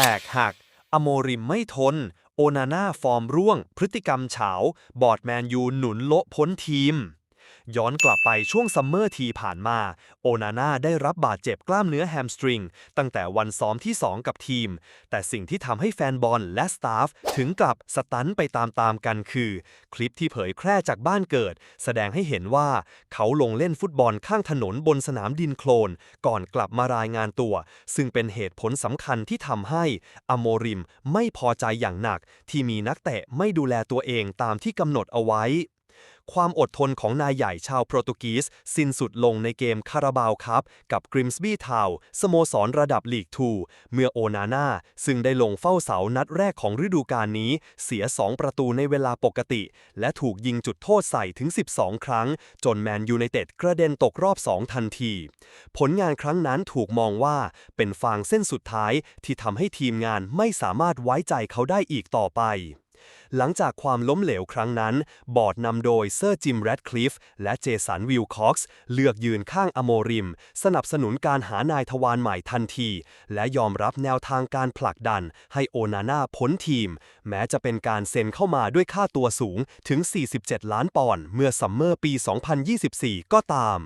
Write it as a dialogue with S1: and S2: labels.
S1: แตกหัก อโมริมไม่ทน โอนาน่าฟอร์มร่วง พฤติกรรมเฉา บอร์ดแมนยูหนุนโละพ้นทีม ย้อนกลับไปช่วงซัมเมอร์ทีผ่านมา โอนาน่าได้รับบาดเจ็บกล้ามเนื้อแฮมสตริง ตั้งแต่วันซ้อมที่ 2 กับทีม แต่สิ่งที่ทำให้แฟนบอลและสตาฟถึงกับสตันไปตามๆกันคือ คลิปที่เผยแพร่จากบ้านเกิด แสดงให้เห็นว่าเขาลงเล่นฟุตบอลข้างถนนบนสนามดินโคลน ก่อนกลับมารายงานตัว ซึ่งเป็นเหตุผลสำคัญที่ทำให้อโมริมไม่พอใจอย่างหนัก ที่มีนักเตะไม่ดูแลตัวเองตามที่กำหนดเอาไว้ ความอดทนของนายใหญ่ชาวโปรตุกีสสิ้นสุดลงในเกมคาราบาวคัพกับกริมสบี้ทาวสโมสรระดับลีก2เมื่อโอนาน่า ซึ่งได้ลงเฝ้าเสานัดแรกของฤดูกาลนี้ เสีย 2 ประตูในเวลาปกติ และถูกยิงจุดโทษใส่ถึง 12 ครั้ง จนแมนยูไนเต็ดกระเด็นตกรอบ 2 ทันที ผลงานครั้งนั้นถูกมองว่าเป็นฟางเส้นสุดท้ายที่ทำให้ทีมงานไม่สามารถไว้ใจเขาได้อีกต่อไป หลังจากความล้มเหลวครั้งนั้น บอร์ดนำโดยเซอร์จิมแรดคลิฟและเจสันวิลคอกส์เลือกยืนข้างอโมริม สนับสนุนการหานายทวารใหม่ทันที และยอมรับแนวทางการผลักดัน ให้โอนาน่าพ้นทีม แม้จะเป็นการเซ็นเข้ามาด้วยค่าตัวสูงถึง 47 ล้านปอนด์เมื่อซัมเมอร์ปี 2024 ก็ตาม